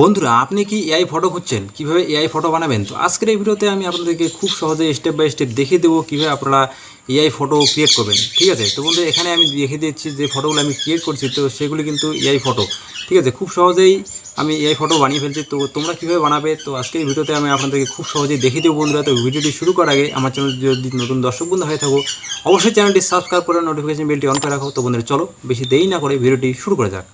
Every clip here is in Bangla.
বন্ধুরা, আপনি কি এআই ফটো খুঁজছেন? কীভাবে এআই ফটো বানাবেন? তো আজকের এই ভিডিওতে আমি আপনাদেরকে খুব সহজে স্টেপ বাই স্টেপ দেখিয়ে দেবো কীভাবে আপনারা এআই ফটো ক্রিয়েট করবেন। ঠিক আছে? তো বন্ধু এখানে আমি দেখিয়ে দিচ্ছি যে ফটোগুলো আমি ক্রিয়েট করছি, তো সেগুলি কিন্তু এআই ফটো ঠিক আছে? খুব সহজেই আমি এআই ফটো বানিয়ে ফেলছি। তো তোমরা কীভাবে বানাবে? তো আজকের এই ভিডিওতে আমি আপনাদেরকে খুব সহজেই দেখিয়ে দেবো বন্ধুরা। তো ভিডিওটি শুরু করার আগে আমার চ্যানেল যদি নতুন দর্শক বন্ধু হয়ে থাকো, অবশ্যই চ্যানেলটি সাবস্ক্রাইব করে নোটিফিকেশন বেলটি অন করে রাখো। তো বন্ধুরা, চলো, বেশি দেরি না করে ভিডিওটি শুরু করে যাক।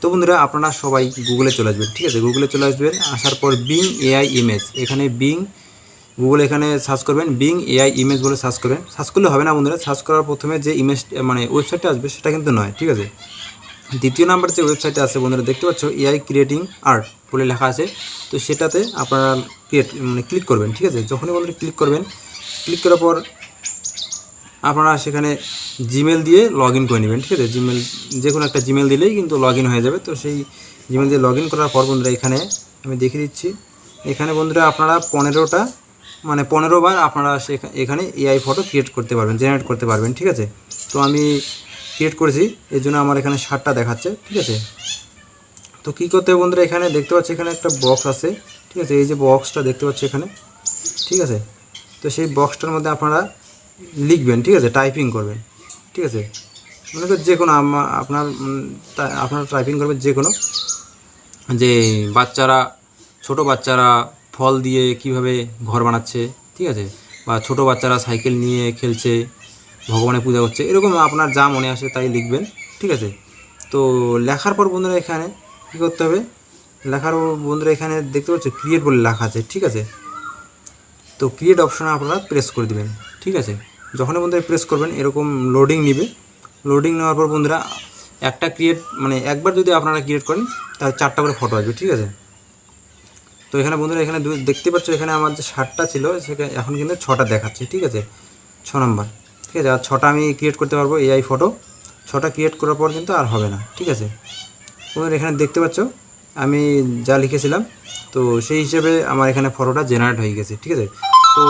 তো বন্ধুরা, আপনারা সবাই গুগলে চলে আসবেন, ঠিক আছে? গুগলে চলে আসবেন, আসার পর বিং এআই ইমেজ এখানে বিং গুগল এখানে সার্চ করবেন বিং এআই ইমেজ বলে সার্চ করবেন। সার্চ করলে হবে না বন্ধুরা সার্চ করার প্রথমে যে ইমেজ মানে ওয়েবসাইটটা আসবে, সেটা কিন্তু নয়, ঠিক আছে? দ্বিতীয় নাম্বার যে ওয়েবসাইটে আছে বন্ধুরা, দেখতে পাচ্ছ এআই ক্রিয়েটিং আর্ট বলে লেখা আছে। তো সেটাতে আপনারা ক্রিয়েট মানে ক্লিক করবেন, ঠিক আছে? যখনই বন্ধুরা ক্লিক করবেন ক্লিক করার পর আপনারা সেখানে জিমেল দিয়ে লগ ইন করে নেবেন, ঠিক আছে? জিমেল যে কোনো একটা জিমেল দিলেই কিন্তু লগ হয়ে যাবে। তো সেই জিমেল দিয়ে লগ করার পর বন্ধুরা, এখানে আমি দেখিয়ে দিচ্ছি। এখানে বন্ধুরা, আপনারা পনেরোটা মানে পনেরো বার আপনারা এখানে এআই ফটো ক্রিয়েট করতে পারবেন জেনারেট করতে পারবেন, ঠিক আছে? তো আমি ক্রিয়েট করেছি, এর জন্য আমার এখানে ষাটটা দেখাচ্ছে, ঠিক আছে? তো কী করতে হবে বন্ধুরা, এখানে দেখতে পাচ্ছি এখানে একটা বক্স আছে, ঠিক আছে? এই যে বক্সটা দেখতে পাচ্ছি এখানে, ঠিক আছে? তো সেই বক্সটার মধ্যে আপনারা লিখবেন, ঠিক আছে? টাইপিং করবেন, ঠিক আছে? মনে করেন যে কোনো আপনার আপনারা টাইপিং করবেন যে কোনো, যে বাচ্চারা, ছোট বাচ্চারা ফল দিয়ে কীভাবে ঘর বানাচ্ছে, ঠিক আছে? বা ছোট বাচ্চারা সাইকেল নিয়ে খেলছে, ভগবানের পূজা করছে, এরকম আপনার যা মনে আসে তাই লিখবেন, ঠিক আছে? তো লেখার পর বন্ধুরা এখানে কী করতে হবে? লেখার পর বন্ধুরা এখানে দেখতে পাচ্ছ ক্রিয়েট বলে লেখা আছে, ঠিক আছে? তো ক্রিয়েট অপশনে আপনারা প্রেস করে দিবেন। ঠিক আছে? যখনই বন্ধুরা প্রেস করবেন, এরকম লোডিং নিবে। লোডিং নেওয়ার পর বন্ধুরা, একটা ক্রিয়েট মানে একবার যদি আপনারা ক্রিয়েট করেন তাহলে চারটা করে ফটো আসবে, ঠিক আছে? তো এখানে বন্ধুরা, এখানে দেখতে পাচ্ছ, এখানে আমার যে ষাটটা ছিল সেখানে এখন কিন্তু ছটা দেখাচ্ছে, ঠিক আছে? ছ নম্বর ঠিক আছে? আর ছটা আমি ক্রিয়েট করতে পারব এআই ফটো ছটা ক্রিয়েট করার পর কিন্তু আর হবে না, ঠিক আছে? বন্ধুরা, এখানে দেখতে পাচ্ছ, আমি যা লিখেছিলাম, তো সেই হিসেবে আমার এখানে ফটোটা জেনারেট হয়ে গেছে, ঠিক আছে? তো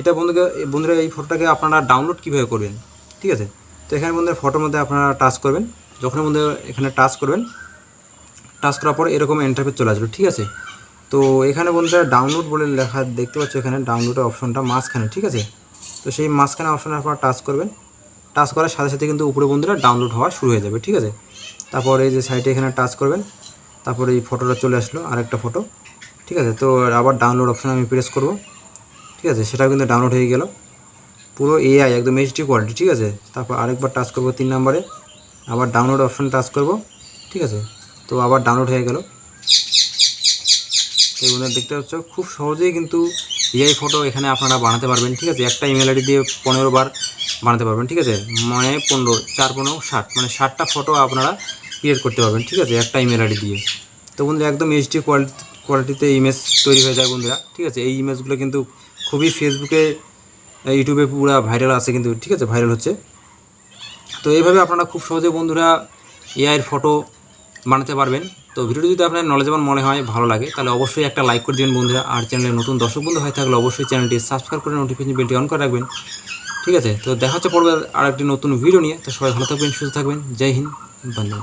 এটা বন্ধুকে, বন্ধুরা, এই ফটোটাকে আপনারা ডাউনলোড কীভাবে করবেন? ঠিক আছে? তো এখানে বন্ধুরা ফটোর মধ্যে আপনারা টাচ করবেন। যখন বন্ধুরা এখানে টাচ করবেন টাচ করার পর এরকম ইন্টারফেস চলে আসবে, ঠিক আছে? তো এখানে বন্ধুরা ডাউনলোড বলে লেখা, দেখতে পাচ্ছ এখানে ডাউনলোডের অপশনটা মাঝখানে, ঠিক আছে? তো সেই মাঝখানে অপশনে আপনারা টাচ করবেন। টাচ করার সাথে সাথে কিন্তু উপরে বন্ধুরা ডাউনলোড হওয়া শুরু হয়ে যাবে, ঠিক আছে? তারপর এই যে সাইটে এখানে টাচ করবেন, তারপরে এই ফটোটা চলে আসলো আরেকটা ফটো ঠিক আছে? তো আবার ডাউনলোড অপশন আমি প্রেস করব। ঠিক আছে? সেটাও কিন্তু ডাউনলোড হয়ে গেল। পুরো এআই একদম এইচডি কোয়ালিটি ঠিক আছে? তারপর আরেকবার টাচ করব তিন নম্বরে। আবার ডাউনলোড অপশন টাচ করব, ঠিক আছে? তো আবার ডাউনলোড হয়ে গেল। বন্ধুরা দেখতে পাচ্ছ, খুব সহজেই কিন্তু এআই ফটো এখানে আপনারা বানাতে পারবেন, ঠিক আছে? একটা ইমেল আইডি দিয়ে পনেরো বার বানাতে পারবেন, ঠিক আছে? মানে পনেরো, চার, পনেরো, ষাট মানে ষাটটা ফটো আপনারা ক্রিয়েট করতে পারবেন, ঠিক আছে? একটা ইমেল আইডি দিয়ে। তো বন্ধুরা, একদম এইচডি কোয়ালিটি কোয়ালিটিতে ইমেজ তৈরি হয়ে যায় বন্ধুরা, ঠিক আছে? এই ইমেজগুলো কিন্তু খুবই ফেসবুকে ইউটিউবে পুরো ভাইরাল আছে কিন্তু, ঠিক আছে ভাইরাল হচ্ছে। তো এইভাবে আপনারা খুব সহজে বন্ধুরা এআইয়ের ফটো বানাতে পারবেন। তো ভিডিওটি যদি আপনার নলেজেবল মনে হয়, ভালো লাগে, তাহলে অবশ্যই একটা লাইক করে দিবেন বন্ধুরা। আর চ্যানেলে নতুন দর্শক বন্ধু হয়ে থাকলে অবশ্যই চ্যানেলটি সাবস্ক্রাইব করে নোটিফিকেশন বেলটি অন করে রাখবেন। ঠিক আছে, তো দেখা হচ্ছে পড়বে আর একটি নতুন ভিডিও নিয়ে। তো সবাই ভালো থাকবেন, সুস্থ থাকবেন। জয় হিন্দ মাতরম।